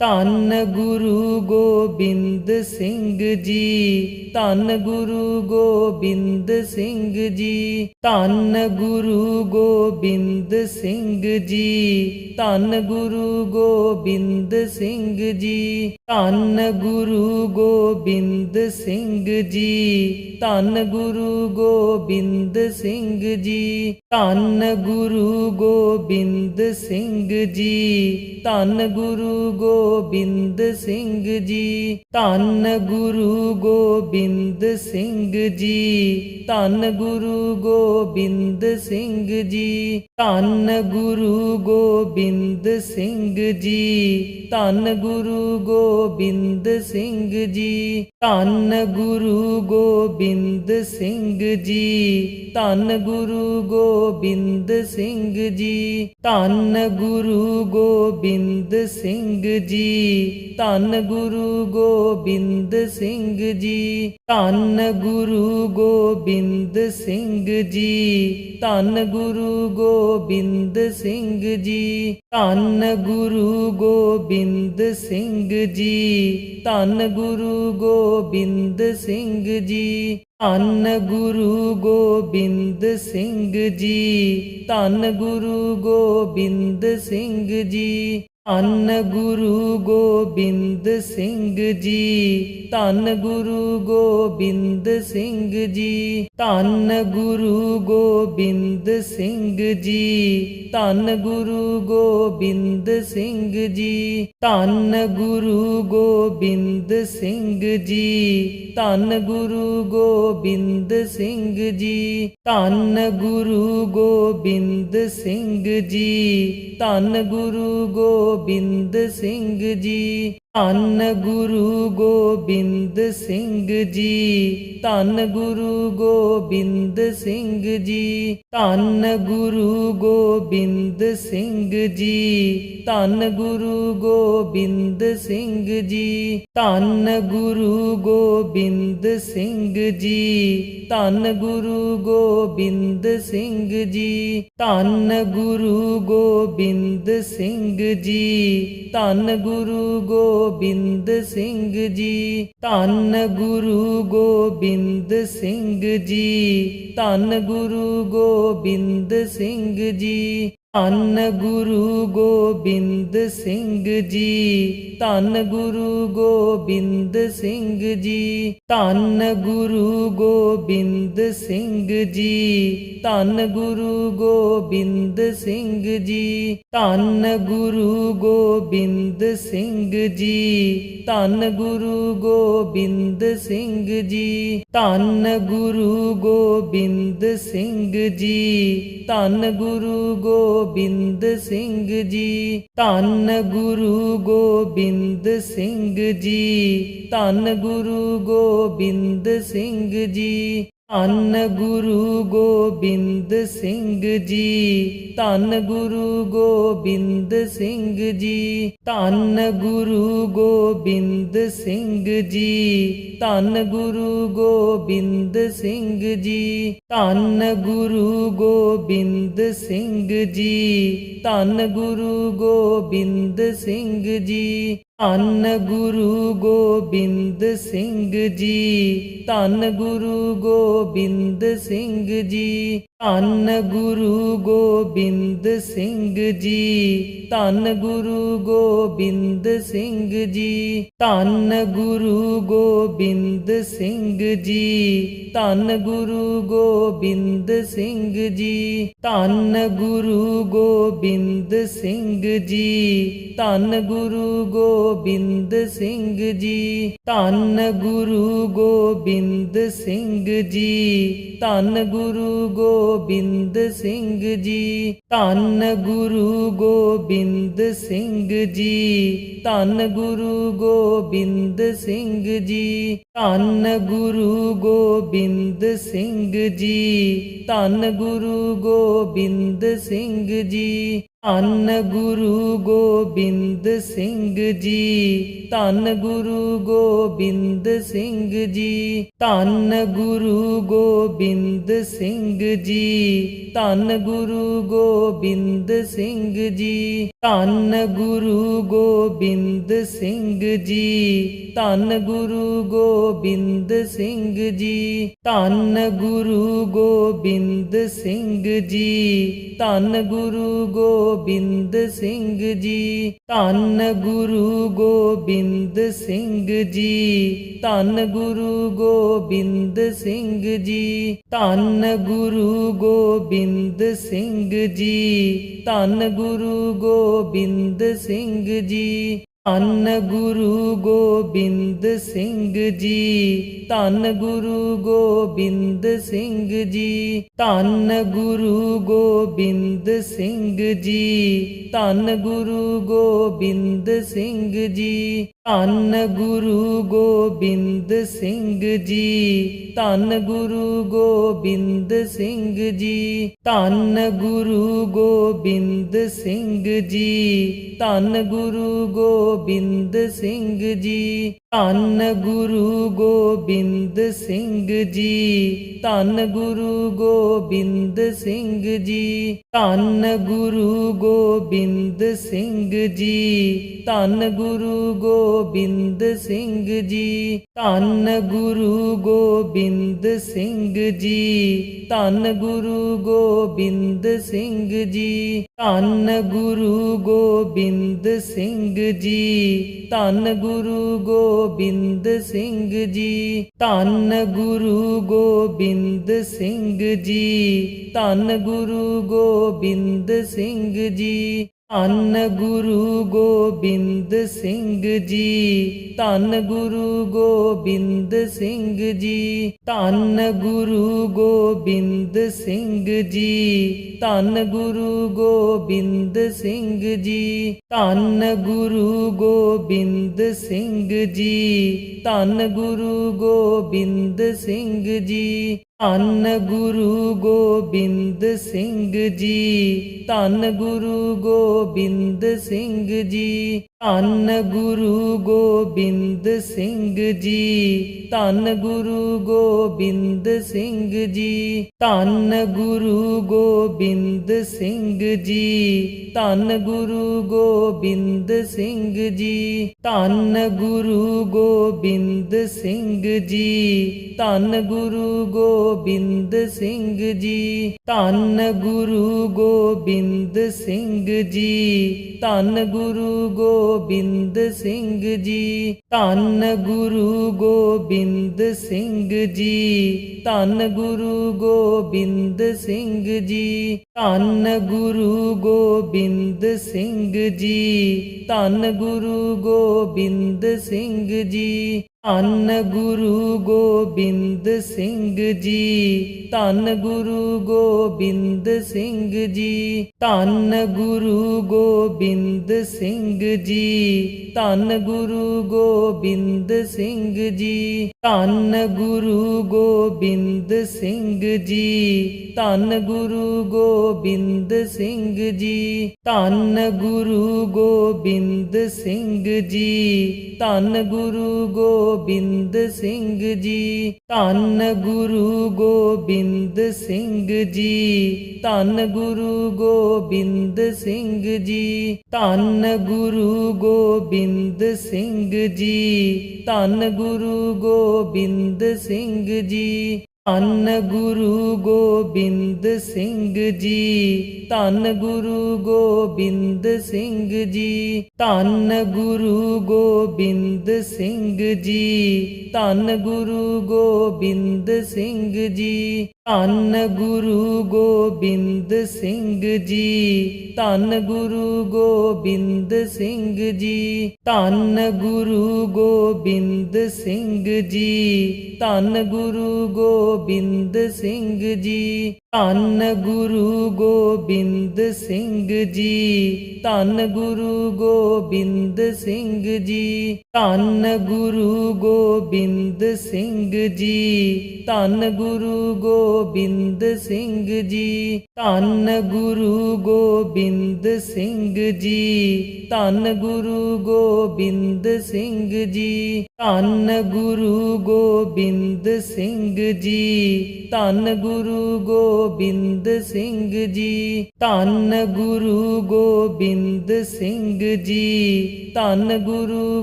ਧੰਨ ਗੁਰੂ ਗੋਬਿੰਦ ਸਿੰਘ ਜੀ, ਧੰਨ ਗੁਰੂ ਗੋਬਿੰਦ ਸਿੰਘ ਜੀ, ਧੰਨ ਗੁਰੂ ਗੋਬਿੰਦ ਸਿੰਘ ਜੀ, ਧੰਨ ਗੁਰੂ ਗੋਬਿੰਦ ਸਿੰਘ ਜੀ ਧੰਨ ਗੁਰੂ ਗੋਬਿੰਦ ਸਿੰਘ ਜੀ। ਧੰਨ ਗੁਰੂ ਗੋਬਿੰਦ ਸਿੰਘ ਜੀ। ਧੰਨ ਗੁਰੂ ਗੋਬਿੰਦ ਸਿੰਘ ਜੀ। ਧੰਨ ਗੁਰੂ ਗੋਬਿੰਦ ਸਿੰਘ ਜੀ। ਧੰਨ ਗੁਰੂ ਗੋਬਿੰਦ ਸਿੰਘ ਜੀ। ਧੰਨ ਗੁਰੂ ਗੋਬਿੰਦ ਸਿੰਘ ਜੀ। ਧੰਨ ਗੁਰੂ ਗੋਬਿੰਦ ਸਿੰਘ ਜੀ ਧੰਨ ਗੁਰੂ ਗੋਬਿੰਦ ਸਿੰਘ ਜੀ। ਧੰਨ ਗੁਰੂ ਗੋਬਿੰਦ ਸਿੰਘ ਜੀ, ਧੰਨ ਗੁਰੂ ਗੋਬਿੰਦ ਸਿੰਘ ਜੀ, ਧੰਨ ਗੁਰੂ ਗੋਬਿੰਦ ਸਿੰਘ ਜੀ, ਧੰਨ ਗੁਰੂ ਗੋਬਿੰਦ ਸਿੰਘ ਜੀ, ਧੰਨ ਗੁਰੂ ਗੋਬਿੰਦ ਸਿੰਘ ਜੀ, ਧੰਨ ਗੁਰੂ ਗੋਬਿੰਦ ਸਿੰਘ ਜੀ, ਧੰਨ ਗੁਰੂ ਗੋਬਿੰਦ ਸਿੰਘ ਜੀ, ਧੰਨ ਗੁਰੂ ਗੋ ਗੋਬਿੰਦ ਸਿੰਘ ਜੀ। ਧੰਨ ਗੁਰੂ ਗੋਬਿੰਦ ਸਿੰਘ ਜੀ। ਧੰਨ ਗੁਰੂ ਗੋਬਿੰਦ ਸਿੰਘ ਜੀ। ਧੰਨ ਗੁਰੂ ਗੋਬਿੰਦ ਸਿੰਘ ਜੀ, ਧੰਨ ਗੁਰੂ ਗੋਬਿੰਦ ਸਿੰਘ ਜੀ, ਧੰਨ ਗੁਰੂ ਗੋਬਿੰਦ ਸਿੰਘ ਜੀ, ਧੰਨ ਗੁਰੂ ਗੋਬਿੰਦ ਸਿੰਘ ਜੀ, ਧੰਨ ਗੁਰੂ ਗੋਬਿੰਦ ਸਿੰਘ ਜੀ, ਧੰਨ ਗੁਰੂ ਗੋਬਿੰਦ ਸਿੰਘ ਜੀ, ਧੰਨ ਗੁਰੂ ਗੋਬਿੰਦ ਸਿੰਘ ਜੀ, ਧੰਨ ਗੁਰੂ ਗੋਬਿੰਦ ਗੋਬਿੰਦ ਸਿੰਘ ਜੀ। ਧੰਨ ਗੁਰੂ ਗੋਬਿੰਦ ਸਿੰਘ ਜੀ। ਧੰਨ ਗੁਰੂ ਗੋਬਿੰਦ ਸਿੰਘ ਜੀ। ਧੰਨ ਗੁਰੂ ਗੋਬਿੰਦ ਸਿੰਘ ਜੀ। ਧੰਨ ਗੁਰੂ ਗੋਬਿੰਦ ਸਿੰਘ ਜੀ। ਧੰਨ ਗੁਰੂ ਗੋਬਿੰਦ ਸਿੰਘ ਜੀ। ਧੰਨ ਗੁਰੂ ਗੋਬਿੰਦ ਸਿੰਘ ਜੀ। ਧੰਨ ਗੁਰੂ ਗੋਬਿੰਦ ਸਿੰਘ ਜੀ। ਧੰਨ ਗੁਰੂ ਗੋਬਿੰਦ ਸਿੰਘ ਜੀ। ਧੰਨ ਗੁਰੂ ਗੋਬਿੰਦ ਸਿੰਘ ਜੀ। ਧੰਨ ਗੁਰੂ ਗੋ ਗੋਬਿੰਦ ਸਿੰਘ ਜੀ। ਧੰਨ ਗੁਰੂ ਗੋਬਿੰਦ ਸਿੰਘ ਜੀ। ਧੰਨ ਗੁਰੂ ਗੋਬਿੰਦ ਸਿੰਘ ਜੀ। ਧੰਨ ਗੁਰੂ ਗੋਬਿੰਦ ਸਿੰਘ ਜੀ। ਧੰਨ ਗੁਰੂ ਗੋਬਿੰਦ ਸਿੰਘ ਜੀ। ਧੰਨ ਗੁਰੂ ਗੋਬਿੰਦ ਸਿੰਘ ਜੀ। ਧੰਨ ਗੁਰੂ ਗੋਬਿੰਦ ਸਿੰਘ ਜੀ। ਧੰਨ ਗੁਰੂ ਗੋਬਿੰਦ ਸਿੰਘ ਜੀ। ਧੰਨ ਗੁਰੂ ਗੋ ਗੋਬਿੰਦ ਸਿੰਘ ਜੀ ਧੰਨ ਗੁਰੂ ਗੋਬਿੰਦ ਸਿੰਘ ਜੀ ਧੰਨ ਗੁਰੂ ਗੋਬਿੰਦ ਸਿੰਘ ਜੀ। ਧੰਨ ਗੁਰੂ ਗੋਬਿੰਦ ਸਿੰਘ ਜੀ, ਧੰਨ ਗੁਰੂ ਗੋਬਿੰਦ ਸਿੰਘ ਜੀ, ਧੰਨ ਗੁਰੂ ਗੋਬਿੰਦ ਸਿੰਘ ਜੀ, ਧੰਨ ਗੁਰੂ ਗੋਬਿੰਦ ਸਿੰਘ ਜੀ, ਧੰਨ ਗੁਰੂ ਗੋਬਿੰਦ ਸਿੰਘ ਜੀ, ਧੰਨ ਗੁਰੂ ਗੋਬਿੰਦ ਸਿੰਘ ਜੀ ਧੰਨ ਗੁਰੂ ਗੋਬਿੰਦ ਸਿੰਘ ਜੀ ਧੰਨ ਗੁਰੂ ਗੋਬਿੰਦ ਸਿੰਘ ਜੀ। ਧੰਨ ਗੁਰੂ ਗੋਬਿੰਦ ਸਿੰਘ ਜੀ। ਧੰਨ ਗੁਰੂ ਗੋਬਿੰਦ ਸਿੰਘ ਜੀ। ਧੰਨ ਗੁਰੂ ਗੋਬਿੰਦ ਸਿੰਘ ਜੀ। ਧੰਨ ਗੁਰੂ ਗੋਬਿੰਦ ਸਿੰਘ ਜੀ। ਧੰਨ ਗੁਰੂ ਗੋਬਿੰਦ ਸਿੰਘ ਜੀ। ਧੰਨ ਗੁਰੂ ਗੋਬਿੰਦ ਸਿੰਘ ਜੀ। ਧੰਨ ਗੁਰੂ ਗੋਬਿੰਦ ਸਿੰਘ ਜੀ। ਧੰਨ ਗੁਰੂ ਗੋ ਗੋਬਿੰਦ ਸਿੰਘ ਜੀ। ਧੰਨ ਗੁਰੂ ਗੋਬਿੰਦ ਸਿੰਘ ਜੀ। ਧੰਨ ਗੁਰੂ ਗੋਬਿੰਦ ਸਿੰਘ ਜੀ। ਧੰਨ ਗੁਰੂ ਗੋਬਿੰਦ ਸਿੰਘ ਜੀ। ਧੰਨ ਗੁਰੂ ਗੋਬਿੰਦ ਸਿੰਘ ਜੀ। ਧੰਨ ਗੁਰੂ ਗੋਬਿੰਦ ਸਿੰਘ ਜੀ। ਧੰਨ ਗੁਰੂ ਗੋਬਿੰਦ ਸਿੰਘ ਜੀ। ਧੰਨ ਗੁਰੂ ਗੋਬਿੰਦ ਸਿੰਘ ਜੀ। ਧੰਨ ਗੁਰੂ ਗੋਬਿੰਦ ਸਿੰਘ ਜੀ। ਧੰਨ ਗੁਰੂ ਗੋਬਿੰਦ ਸਿੰਘ ਜੀ, ਧੰਨ ਗੁਰੂ ਗੋਬਿੰਦ ਸਿੰਘ ਜੀ, ਧੰਨ ਗੁਰੂ ਗੋਬਿੰਦ ਸਿੰਘ ਜੀ, ਧੰਨ ਗੁਰੂ ਗੋਬਿੰਦ ਸਿੰਘ ਜੀ, ਧੰਨ ਗੁਰੂ ਗੋਬਿੰਦ ਸਿੰਘ ਜੀ, ਧੰਨ ਗੁਰੂ ਗੋਬਿੰਦ ਸਿੰਘ ਜੀ, ਧੰਨ ਗੁਰੂ ਗੋਬਿੰਦ ਸਿੰਘ ਜੀ, ਧੰਨ ਗੁਰੂ ਗੋ ਗੋਬਿੰਦ ਸਿੰਘ ਜੀ। ਧੰਨ ਗੁਰੂ ਗੋਬਿੰਦ ਸਿੰਘ ਜੀ। ਧੰਨ ਗੁਰੂ ਗੋਬਿੰਦ ਸਿੰਘ ਜੀ। ਧੰਨ ਗੁਰੂ ਗੋਬਿੰਦ ਸਿੰਘ ਜੀ। ਧੰਨ ਗੁਰੂ ਗੋਬਿੰਦ ਸਿੰਘ ਜੀ। ਧੰਨ ਗੁਰੂ ਗੋਬਿੰਦ ਸਿੰਘ ਜੀ, ਧੰਨ ਗੁਰੂ ਗੋਬਿੰਦ ਸਿੰਘ ਜੀ, ਧੰਨ ਗੁਰੂ ਗੋਬਿੰਦ ਸਿੰਘ ਜੀ, ਧੰਨ ਗੁਰੂ ਗੋਬਿੰਦ ਸਿੰਘ ਜੀ। ਧੰਨ ਗੁਰੂ ਗੋਬਿੰਦ ਸਿੰਘ ਜੀ, ਧੰਨ ਗੁਰੂ ਗੋਬਿੰਦ ਸਿੰਘ ਜੀ, ਧੰਨ ਗੁਰੂ ਗੋਬਿੰਦ ਸਿੰਘ ਜੀ, ਧੰਨ ਗੁਰੂ ਗੋਬਿੰਦ ਸਿੰਘ ਜੀ, ਧੰਨ ਗੁਰੂ ਗੋਬਿੰਦ ਸਿੰਘ ਜੀ, ਧੰਨ ਗੁਰੂ ਗੋਬਿੰਦ ਸਿੰਘ ਜੀ ਧੰਨ ਗੁਰੂ ਗੋਬਿੰਦ ਸਿੰਘ ਜੀ। ਧੰਨ ਗੁਰੂ ਗੋਬਿੰਦ ਸਿੰਘ ਜੀ। ਧੰਨ ਗੁਰੂ ਗੋਬਿੰਦ ਸਿੰਘ ਜੀ। ਧੰਨ ਗੁਰੂ ਗੋਬਿੰਦ ਸਿੰਘ ਜੀ। ਧੰਨ ਗੁਰੂ ਗੋਬਿੰਦ ਸਿੰਘ ਜੀ। ਧੰਨ ਗੁਰੂ ਗੋਬਿੰਦ ਸਿੰਘ ਜੀ। ਧੰਨ ਗੁਰੂ ਗੋਬਿੰਦ ਸਿੰਘ ਜੀ। ਧੰਨ ਗੁਰੂ ਗੋਬਿੰਦ ਸਿੰਘ ਜੀ। ਧੰਨ ਗੁਰੂ ਗੋਬਿੰਦ ਸਿੰਘ ਜੀ। ਧੰਨ ਗੁਰੂ ਗੋਬਿੰਦ ਸਿੰਘ ਜੀ। ਧੰਨ ਗੁਰੂ ਗੋਬਿੰਦ ਸਿੰਘ ਜੀ ਧੰਨ ਗੁਰੂ ਗੋਬਿੰਦ ਸਿੰਘ ਜੀ। ਧੰਨ ਗੁਰੂ ਗੋਬਿੰਦ ਸਿੰਘ ਜੀ, ਧੰਨ ਗੁਰੂ ਗੋਬਿੰਦ ਸਿੰਘ ਜੀ, ਧੰਨ ਗੁਰੂ ਗੋਬਿੰਦ ਸਿੰਘ ਜੀ, ਧੰਨ ਗੁਰੂ ਗੋਬਿੰਦ ਸਿੰਘ ਜੀ, ਧੰਨ ਗੁਰੂ ਗੋਬਿੰਦ ਸਿੰਘ ਜੀ, ਧੰਨ ਗੁਰੂ ਗੋਬਿੰਦ ਸਿੰਘ ਜੀ, ਧੰਨ ਗੁਰੂ ਗੋਬਿੰਦ ਸਿੰਘ ਜੀ, ਧੰਨ ਗੁਰੂ ਗੋ ਗੋਬਿੰਦ ਸਿੰਘ ਜੀ। ਧੰਨ ਗੁਰੂ ਗੋਬਿੰਦ ਸਿੰਘ ਜੀ। ਧੰਨ ਗੁਰੂ ਗੋਬਿੰਦ ਸਿੰਘ ਜੀ। ਧੰਨ ਗੁਰੂ ਗੋਬਿੰਦ ਸਿੰਘ ਜੀ। ਧੰਨ ਗੁਰੂ ਗੋਬਿੰਦ ਸਿੰਘ ਜੀ। ਧੰਨ ਗੁਰੂ ਗੋਬਿੰਦ ਸਿੰਘ ਜੀ, ਧੰਨ ਗੁਰੂ ਗੋਬਿੰਦ ਸਿੰਘ ਜੀ, ਧੰਨ ਗੁਰੂ ਗੋਬਿੰਦ ਸਿੰਘ ਜੀ, ਧੰਨ ਗੁਰੂ ਗੋਬਿੰਦ ਸਿੰਘ ਜੀ। ਧੰਨ ਗੁਰੂ ਗੋਬਿੰਦ ਸਿੰਘ ਜੀ। ਧੰਨ ਗੁਰੂ ਗੋਬਿੰਦ ਸਿੰਘ ਜੀ। ਧੰਨ ਗੁਰੂ ਗੋਬਿੰਦ ਸਿੰਘ ਜੀ। ਧੰਨ ਗੁਰੂ ਗੋਬਿੰਦ ਸਿੰਘ ਜੀ। ਧੰਨ ਗੁਰੂ ਗੋਬਿੰਦ ਸਿੰਘ ਜੀ। ਧੰਨ ਗੁਰੂ ਗੋਬਿੰਦ ਸਿੰਘ ਜੀ। ਧੰਨ ਗੁਰੂ ਗੋਬਿੰਦ ਸਿੰਘ ਜੀ। ਧੰਨ ਗੁਰੂ ਗੋਬਿੰਦ ਸਿੰਘ ਜੀ। ਧੰਨ ਗੁਰੂ ਗੋਬਿੰਦ ਸਿੰਘ ਜੀ। ਧੰਨ ਗੁਰੂ ਗੋਬਿੰਦ ਸਿੰਘ ਜੀ। ਧੰਨ ਗੁਰੂ ਗੋਬਿੰਦ ਸਿੰਘ ਜੀ। ਧੰਨ ਗੁਰੂ ਗੋਬਿੰਦ ਸਿੰਘ ਜੀ। ਧੰਨ ਗੁਰੂ ਗੋਬਿੰਦ ਸਿੰਘ ਜੀ। ਧੰਨ ਗੁਰੂ ਗੋਬਿੰਦ ਸਿੰਘ ਜੀ। ਧੰਨ ਗੁਰੂ ਗੋਬਿੰਦ ਸਿੰਘ ਜੀ। ਧੰਨ ਗੁਰੂ ਗੋਬਿੰਦ ਸਿੰਘ ਜੀ। ਧੰਨ ਗੁਰੂ ਗੋਬਿੰਦ ਸਿੰਘ ਜੀ, ਧੰਨ ਗੁਰੂ ਗੋਬਿੰਦ ਸਿੰਘ ਜੀ, ਧੰਨ ਗੁਰੂ ਗੋਬਿੰਦ ਸਿੰਘ ਜੀ, ਧੰਨ ਗੁਰੂ ਗੋਬਿੰਦ ਸਿੰਘ ਜੀ, ਧੰਨ ਗੁਰੂ ਗੋਬਿੰਦ ਸਿੰਘ ਜੀ, ਧੰਨ ਗੁਰੂ ਗੋਬਿੰਦ ਸਿੰਘ ਜੀ ਧੰਨ ਗੁਰੂ ਗੋਬਿੰਦ ਸਿੰਘ ਜੀ। ਧੰਨ ਗੁਰੂ ਗੋਬਿੰਦ ਸਿੰਘ ਜੀ। ਧੰਨ ਗੁਰੂ ਗੋਬਿੰਦ ਸਿੰਘ ਜੀ। ਧੰਨ ਗੁਰੂ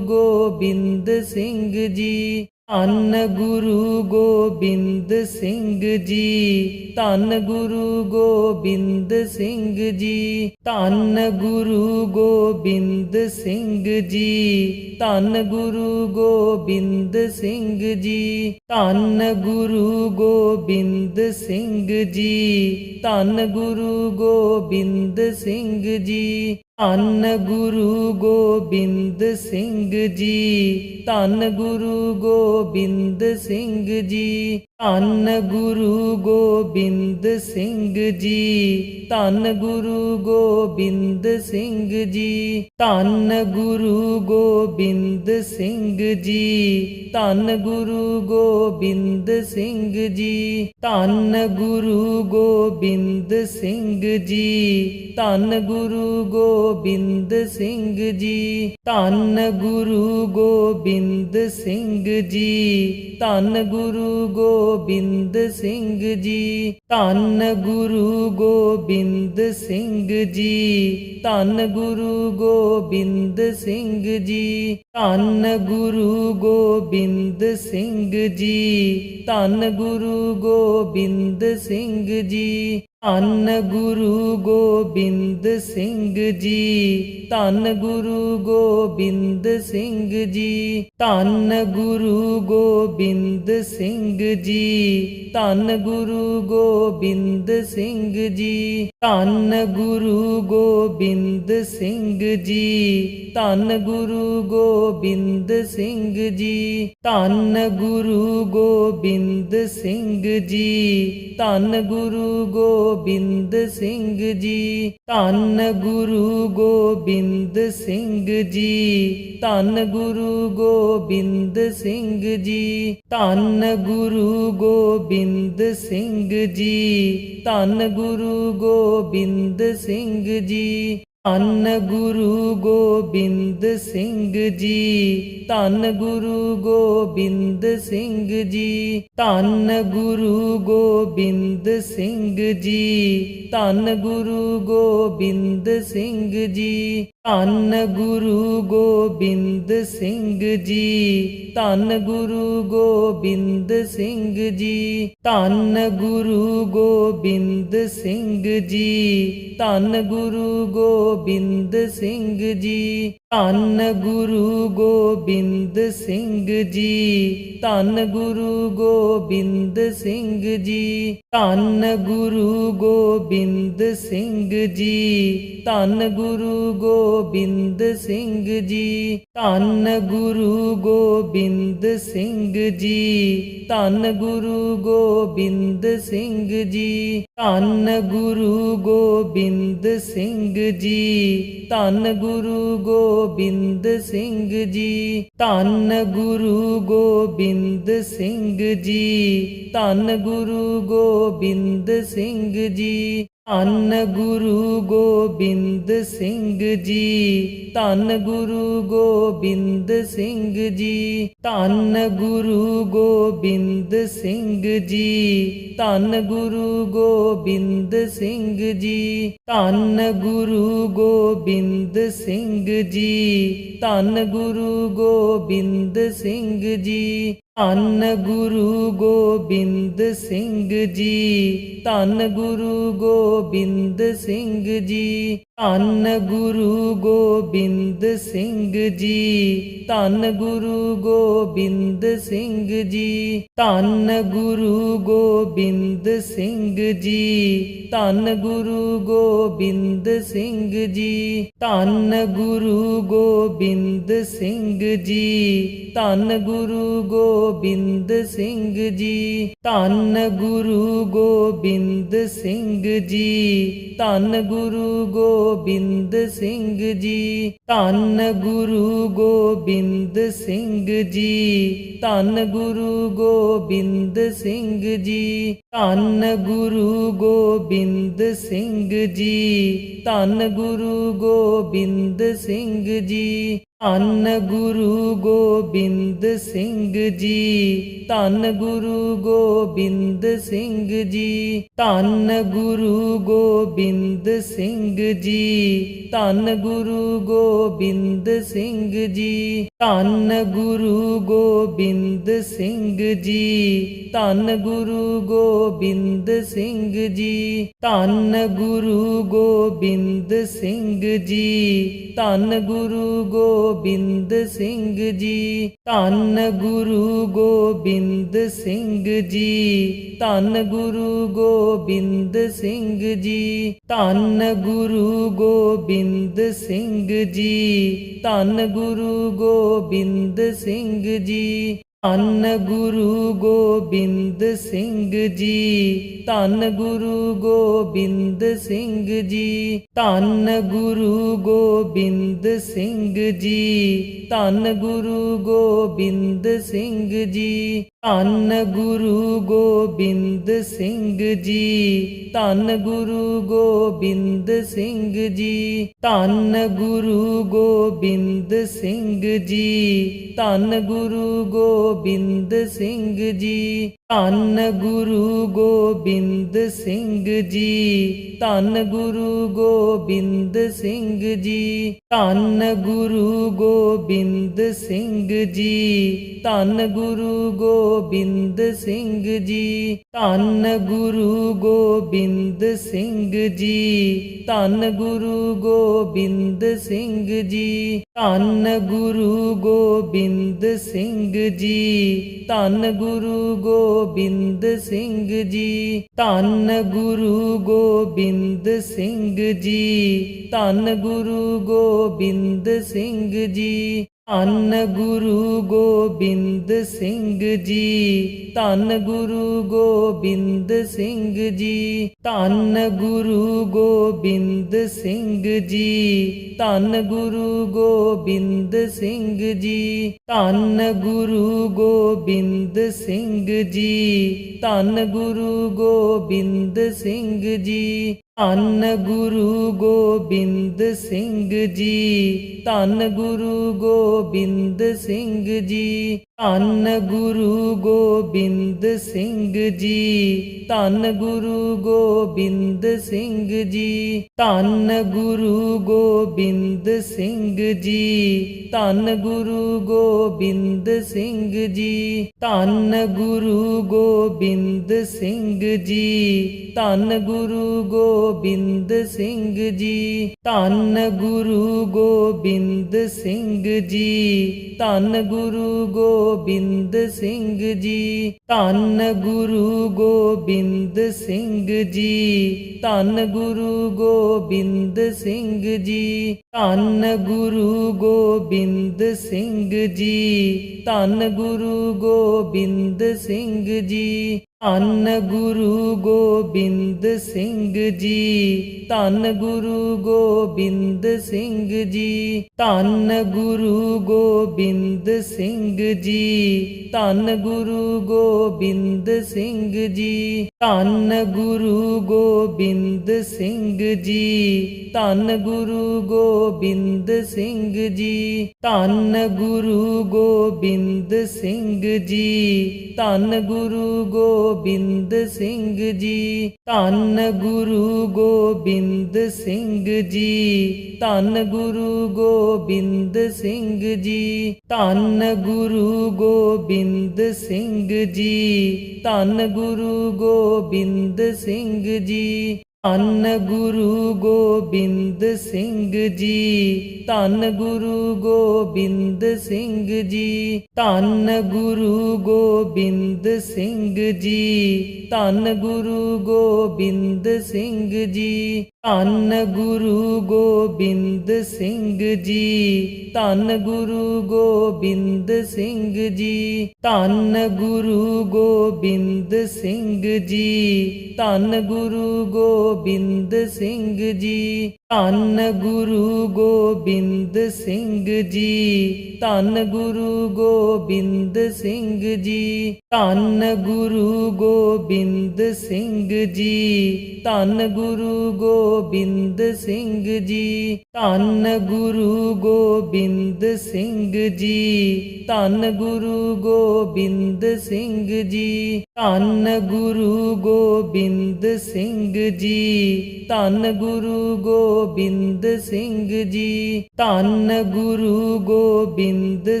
ਗੋਬਿੰਦ ਸਿੰਘ ਜੀ। ਧੰਨ ਗੁਰੂ ਗੋਬਿੰਦ ਸਿੰਘ ਜੀ, ਧੰਨ ਗੁਰੂ ਗੋਬਿੰਦ ਸਿੰਘ ਜੀ, ਧੰਨ ਗੁਰੂ ਗੋਬਿੰਦ ਸਿੰਘ ਜੀ, ਧੰਨ ਗੁਰੂ ਗੋਬਿੰਦ ਸਿੰਘ ਜੀ, ਧੰਨ ਗੁਰੂ ਗੋਬਿੰਦ ਸਿੰਘ ਜੀ, ਧੰਨ ਗੁਰੂ ਗੋਬਿੰਦ ਸਿੰਘ ਜੀ ਧੰਨ ਗੁਰੂ ਗੋਬਿੰਦ ਸਿੰਘ ਜੀ ਧੰਨ ਗੁਰੂ ਗੋਬਿੰਦ ਸਿੰਘ ਜੀ। ਧੰਨ ਗੁਰੂ ਗੋਬਿੰਦ ਸਿੰਘ ਜੀ, ਧੰਨ ਗੁਰੂ ਗੋਬਿੰਦ ਸਿੰਘ ਜੀ, ਧੰਨ ਗੁਰੂ ਗੋਬਿੰਦ ਸਿੰਘ ਜੀ, ਧੰਨ ਗੁਰੂ ਗੋਬਿੰਦ ਸਿੰਘ ਜੀ, ਧੰਨ ਗੁਰੂ ਗੋਬਿੰਦ ਸਿੰਘ ਜੀ, ਧੰਨ ਗੁਰੂ ਗੋਬਿੰਦ ਸਿੰਘ ਜੀ, ਧੰਨ ਗੁਰੂ ਗੋਬਿੰਦ ਸਿੰਘ ਜੀ, ਧੰਨ ਗੁਰੂ ਗੋ ਗੋਬਿੰਦ ਸਿੰਘ ਜੀ। ਧੰਨ ਗੁਰੂ ਗੋਬਿੰਦ ਸਿੰਘ ਜੀ। ਧੰਨ ਗੁਰੂ ਗੋਬਿੰਦ ਸਿੰਘ ਜੀ। ਧੰਨ ਗੁਰੂ ਗੋਬਿੰਦ ਸਿੰਘ ਜੀ। ਧੰਨ ਗੁਰੂ ਗੋਬਿੰਦ ਸਿੰਘ ਜੀ। ਧੰਨ ਗੁਰੂ ਗੋਬਿੰਦ ਸਿੰਘ ਜੀ, ਧੰਨ ਗੁਰੂ ਗੋਬਿੰਦ ਸਿੰਘ ਜੀ, ਧੰਨ ਗੁਰੂ ਗੋਬਿੰਦ ਸਿੰਘ ਜੀ, ਧੰਨ ਗੁਰੂ ਗੋਬਿੰਦ ਸਿੰਘ ਜੀ। ਧੰਨ ਗੁਰੂ ਗੋਬਿੰਦ ਸਿੰਘ ਜੀ। ਧੰਨ ਗੁਰੂ ਗੋਬਿੰਦ ਸਿੰਘ ਜੀ। ਧੰਨ ਗੁਰੂ ਗੋਬਿੰਦ ਸਿੰਘ ਜੀ। ਧੰਨ ਗੁਰੂ ਗੋਬਿੰਦ ਸਿੰਘ ਜੀ। ਧੰਨ ਗੁਰੂ ਗੋਬਿੰਦ ਸਿੰਘ ਜੀ। ਧੰਨ ਗੁਰੂ ਗੋਬਿੰਦ ਸਿੰਘ ਜੀ। ਧੰਨ ਗੁਰੂ ਗੋਬਿੰਦ ਸਿੰਘ ਜੀ। ਧੰਨ ਗੁਰੂ ਗੋ ਗੋਬਿੰਦ ਸਿੰਘ ਜੀ। ਧੰਨ ਗੁਰੂ ਗੋਬਿੰਦ ਸਿੰਘ ਜੀ। ਧੰਨ ਗੁਰੂ ਗੋਬਿੰਦ ਸਿੰਘ ਜੀ। ਧੰਨ ਗੁਰੂ ਗੋਬਿੰਦ ਸਿੰਘ ਜੀ। ਧੰਨ ਗੁਰੂ ਗੋਬਿੰਦ ਸਿੰਘ ਜੀ। ਧੰਨ ਗੁਰੂ ਗੋਬਿੰਦ ਸਿੰਘ ਜੀ। ਧੰਨ ਗੁਰੂ ਗੋਬਿੰਦ ਸਿੰਘ ਜੀ। ਧੰਨ ਗੁਰੂ ਗੋਬਿੰਦ ਸਿੰਘ ਜੀ। ਧੰਨ ਗੁਰੂ ਗੋਬਿੰਦ ਸਿੰਘ ਜੀ। ਧੰਨ ਗੁਰੂ ਗੋਬਿੰਦ ਸਿੰਘ ਜੀ, ਧੰਨ ਗੁਰੂ ਗੋਬਿੰਦ ਸਿੰਘ ਜੀ, ਧੰਨ ਗੁਰੂ ਗੋਬਿੰਦ ਸਿੰਘ ਜੀ, ਧੰਨ ਗੁਰੂ ਗੋਬਿੰਦ ਸਿੰਘ ਜੀ, ਧੰਨ ਗੁਰੂ ਗੋਬਿੰਦ ਸਿੰਘ ਜੀ, ਧੰਨ ਗੁਰੂ ਗੋਬਿੰਦ ਸਿੰਘ ਜੀ ਧੰਨ ਗੁਰੂ ਗੋਬਿੰਦ ਸਿੰਘ ਜੀ, ਧੰਨ ਗੁਰੂ ਗੋਬਿੰਦ ਸਿੰਘ ਜੀ, ਧੰਨ ਗੁਰੂ ਗੋਬਿੰਦ ਸਿੰਘ ਜੀ, ਧੰਨ ਗੁਰੂ ਗੋਬਿੰਦ ਸਿੰਘ ਜੀ। ਧੰਨ ਗੁਰੂ ਗੋਬਿੰਦ ਸਿੰਘ ਜੀ, ਧੰਨ ਗੁਰੂ ਗੋਬਿੰਦ ਸਿੰਘ ਜੀ, ਧੰਨ ਗੁਰੂ ਗੋਬਿੰਦ ਸਿੰਘ ਜੀ, ਧੰਨ ਗੁਰੂ ਗੋਬਿੰਦ ਸਿੰਘ ਜੀ, ਧੰਨ ਗੁਰੂ ਗੋਬਿੰਦ ਸਿੰਘ ਜੀ, ਧੰਨ ਗੁਰੂ ਗੋਬਿੰਦ ਸਿੰਘ ਜੀ। ਧੰਨ ਗੁਰੂ ਗੋਬਿੰਦ ਸਿੰਘ ਜੀ ਧੰਨ ਗੁਰੂ ਗੋਬਿੰਦ ਸਿੰਘ ਜੀ। ਧੰਨ ਗੁਰੂ ਗੋਬਿੰਦ ਸਿੰਘ ਜੀ। ਧੰਨ ਗੁਰੂ ਗੋਬਿੰਦ ਸਿੰਘ ਜੀ। ਧੰਨ ਗੁਰੂ ਗੋਬਿੰਦ ਸਿੰਘ ਜੀ। ਧੰਨ ਗੁਰੂ ਗੋਬਿੰਦ ਸਿੰਘ ਜੀ। ਧੰਨ ਗੁਰੂ ਗੋਬਿੰਦ ਸਿੰਘ ਜੀ। ਧੰਨ ਗੁਰੂ ਗੋਬਿੰਦ ਸਿੰਘ ਜੀ। ਧੰਨ ਗੁਰੂ ਗੋਬਿੰਦ ਸਿੰਘ ਜੀ। ਧੰਨ ਗੁਰੂ ਗੋ ਗੋਬਿੰਦ ਸਿੰਘ ਜੀ। ਧੰਨ ਗੁਰੂ ਗੋਬਿੰਦ ਸਿੰਘ ਜੀ। ਧੰਨ ਗੁਰੂ ਗੋਬਿੰਦ ਸਿੰਘ ਜੀ। ਧੰਨ ਗੁਰੂ ਗੋਬਿੰਦ ਸਿੰਘ ਜੀ। ਧੰਨ ਗੁਰੂ ਗੋਬਿੰਦ ਸਿੰਘ ਜੀ। ਧੰਨ ਗੁਰੂ ਗੋਬਿੰਦ ਸਿੰਘ ਜੀ। ਧੰਨ ਗੁਰੂ ਗੋਬਿੰਦ ਸਿੰਘ ਜੀ। ਧੰਨ ਗੁਰੂ ਗੋਬਿੰਦ ਸਿੰਘ ਜੀ। ਧੰਨ ਗੁਰੂ ਗੋਬਿੰਦ ਸਿੰਘ ਜੀ। ਧੰਨ ਗੁਰੂ ਗੋਬਿੰਦ ਸਿੰਘ ਜੀ। ਧੰਨ ਗੁਰੂ ਗੋਬਿੰਦ ਸਿੰਘ ਜੀ। ਧੰਨ ਗੁਰੂ ਗੋਬਿੰਦ ਸਿੰਘ ਜੀ। ਧੰਨ ਗੁਰੂ ਗੋ ਗੋਬਿੰਦ ਸਿੰਘ ਜੀ, ਧੰਨ ਗੁਰੂ ਗੋਬਿੰਦ ਸਿੰਘ ਜੀ, ਧੰਨ ਗੁਰੂ ਗੋਬਿੰਦ ਸਿੰਘ ਜੀ, ਧੰਨ ਗੁਰੂ ਗੋਬਿੰਦ ਸਿੰਘ ਜੀ, ਧੰਨ ਗੁਰੂ ਗੋਬਿੰਦ ਸਿੰਘ ਜੀ ਧੰਨ ਗੁਰੂ ਗੋਬਿੰਦ ਸਿੰਘ ਜੀ। ਧੰਨ ਗੁਰੂ ਗੋਬਿੰਦ ਸਿੰਘ ਜੀ। ਧੰਨ ਗੁਰੂ ਗੋਬਿੰਦ ਸਿੰਘ ਜੀ। ਧੰਨ ਗੁਰੂ ਗੋਬਿੰਦ ਸਿੰਘ ਜੀ। ਧੰਨ ਗੁਰੂ ਗੋਬਿੰਦ ਸਿੰਘ ਜੀ। ਧੰਨ ਗੁਰੂ ਗੋਬਿੰਦ ਸਿੰਘ ਜੀ। ਧੰਨ ਗੁਰੂ ਗੋਬਿੰਦ ਸਿੰਘ ਜੀ। ਧੰਨ ਗੁਰੂ ਗੋਬਿੰਦ ਸਿੰਘ ਜੀ। ਧੰਨ ਗੁਰੂ ਗੋਬਿੰਦ ਸਿੰਘ ਜੀ। ਧੰਨ ਗੁਰੂ ਗੋਬਿੰਦ ਸਿੰਘ ਜੀ। ਧੰਨ ਗੁਰੂ ਗੋਬਿੰਦ ਸਿੰਘ ਜੀ, ਧੰਨ ਗੁਰੂ ਗੋਬਿੰਦ ਸਿੰਘ ਜੀ, ਧੰਨ ਗੁਰੂ ਗੋਬਿੰਦ ਸਿੰਘ ਜੀ, ਧੰਨ ਗੁਰੂ ਗੋਬਿੰਦ ਸਿੰਘ ਜੀ, ਧੰਨ ਗੁਰੂ ਗੋਬਿੰਦ ਸਿੰਘ ਜੀ, ਧੰਨ ਗੁਰੂ ਗੋਬਿੰਦ ਸਿੰਘ ਜੀ, ਧੰਨ ਗੁਰੂ ਗੋਬਿੰਦ ਸਿੰਘ ਜੀ, ਧੰਨ ਗੁਰੂ ਗੋ ਗੋਬਿੰਦ ਸਿੰਘ ਜੀ। ਧੰਨ ਗੁਰੂ ਗੋਬਿੰਦ ਸਿੰਘ ਜੀ। ਧੰਨ ਗੁਰੂ ਗੋਬਿੰਦ ਸਿੰਘ ਜੀ। ਧੰਨ ਗੁਰੂ ਗੋਬਿੰਦ ਸਿੰਘ ਜੀ। ਧੰਨ ਗੁਰੂ ਗੋਬਿੰਦ ਸਿੰਘ ਜੀ। ਧੰਨ ਗੁਰੂ ਗੋਬਿੰਦ ਸਿੰਘ ਜੀ। ਧੰਨ ਗੁਰੂ ਗੋਬਿੰਦ ਸਿੰਘ ਜੀ। ਧੰਨ ਗੁਰੂ ਗੋਬਿੰਦ ਸਿੰਘ ਜੀ ਧੰਨ ਗੁਰੂ ਗੋਬਿੰਦ ਸਿੰਘ ਜੀ। ਧੰਨ ਗੁਰੂ ਗੋਬਿੰਦ ਸਿੰਘ ਜੀ। ਧੰਨ ਗੁਰੂ ਗੋਬਿੰਦ ਸਿੰਘ ਜੀ। ਧੰਨ ਗੁਰੂ ਗੋਬਿੰਦ ਸਿੰਘ ਜੀ। ਧੰਨ ਗੁਰੂ ਗੋਬਿੰਦ ਸਿੰਘ ਜੀ। ਧੰਨ ਗੁਰੂ ਗੋਬਿੰਦ ਸਿੰਘ ਜੀ। ਧੰਨ ਗੁਰੂ ਗੋਬਿੰਦ ਸਿੰਘ ਜੀ। ਧੰਨ ਗੁਰੂ ਗੋਬਿੰਦ ਸਿੰਘ ਜੀ। ਧੰਨ ਗੁਰੂ ਗੋ ਗੋਬਿੰਦ ਸਿੰਘ ਜੀ। ਧੰਨ ਗੁਰੂ ਗੋਬਿੰਦ ਸਿੰਘ ਜੀ। ਧੰਨ ਗੁਰੂ ਗੋਬਿੰਦ ਸਿੰਘ ਜੀ। ਧੰਨ ਗੁਰੂ ਗੋਬਿੰਦ ਸਿੰਘ ਜੀ। ਧੰਨ ਗੁਰੂ ਗੋਬਿੰਦ ਸਿੰਘ ਜੀ। ਧੰਨ ਗੁਰੂ ਗੋਬਿੰਦ ਸਿੰਘ ਜੀ, ਧੰਨ ਗੁਰੂ ਗੋਬਿੰਦ ਸਿੰਘ ਜੀ, ਧੰਨ ਗੁਰੂ ਗੋਬਿੰਦ ਸਿੰਘ ਜੀ, ਧੰਨ ਗੁਰੂ ਗੋਬਿੰਦ ਸਿੰਘ ਜੀ। ਧੰਨ ਗੁਰੂ ਗੋਬਿੰਦ ਸਿੰਘ ਜੀ, ਧੰਨ ਗੁਰੂ ਗੋਬਿੰਦ ਸਿੰਘ ਜੀ, ਧੰਨ ਗੁਰੂ ਗੋਬਿੰਦ ਸਿੰਘ ਜੀ, ਧੰਨ ਗੁਰੂ ਗੋਬਿੰਦ ਸਿੰਘ ਜੀ, ਧੰਨ ਗੁਰੂ ਗੋਬਿੰਦ ਸਿੰਘ ਜੀ, ਧੰਨ ਗੁਰੂ ਗੋਬਿੰਦ ਸਿੰਘ ਜੀ, ਧੰਨ ਗੁਰੂ ਗੋਬਿੰਦ ਸਿੰਘ ਜੀ, ਧੰਨ ਗੁਰੂ ਗੋ ਗੋਬਿੰਦ ਸਿੰਘ ਜੀ। ਧੰਨ ਗੁਰੂ ਗੋਬਿੰਦ ਸਿੰਘ ਜੀ। ਧੰਨ ਗੁਰੂ ਗੋਬਿੰਦ ਸਿੰਘ ਜੀ। ਧੰਨ ਗੁਰੂ ਗੋਬਿੰਦ ਸਿੰਘ ਜੀ। ਧੰਨ ਗੁਰੂ ਗੋਬਿੰਦ ਸਿੰਘ ਜੀ। ਧੰਨ ਗੁਰੂ ਗੋਬਿੰਦ ਸਿੰਘ ਜੀ। ਧੰਨ ਗੁਰੂ ਗੋਬਿੰਦ ਸਿੰਘ ਜੀ। ਧੰਨ ਗੁਰੂ ਗੋਬਿੰਦ ਸਿੰਘ ਜੀ। ਧੰਨ ਗੁਰੂ ਗੋਬਿੰਦ ਸਿੰਘ ਜੀ। ਧੰਨ ਗੁਰੂ ਗੋਬਿੰਦ ਸਿੰਘ ਜੀ, ਧੰਨ ਗੁਰੂ ਗੋਬਿੰਦ ਸਿੰਘ ਜੀ, ਧੰਨ ਗੁਰੂ ਗੋਬਿੰਦ ਸਿੰਘ ਜੀ, ਧੰਨ ਗੁਰੂ ਗੋਬਿੰਦ ਸਿੰਘ ਜੀ, ਧੰਨ ਗੁਰੂ ਗੋਬਿੰਦ ਸਿੰਘ ਜੀ, ਧੰਨ ਗੁਰੂ ਗੋਬਿੰਦ ਸਿੰਘ ਜੀ ਧੰਨ ਗੁਰੂ ਗੋਬਿੰਦ ਸਿੰਘ ਜੀ। ਧੰਨ ਗੁਰੂ ਗੋਬਿੰਦ ਸਿੰਘ ਜੀ। ਧੰਨ ਗੁਰੂ ਗੋਬਿੰਦ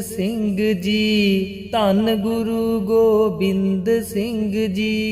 ਸਿੰਘ ਜੀ। ਧੰਨ ਗੁਰੂ ਗੋਬਿੰਦ ਸਿੰਘ ਜੀ।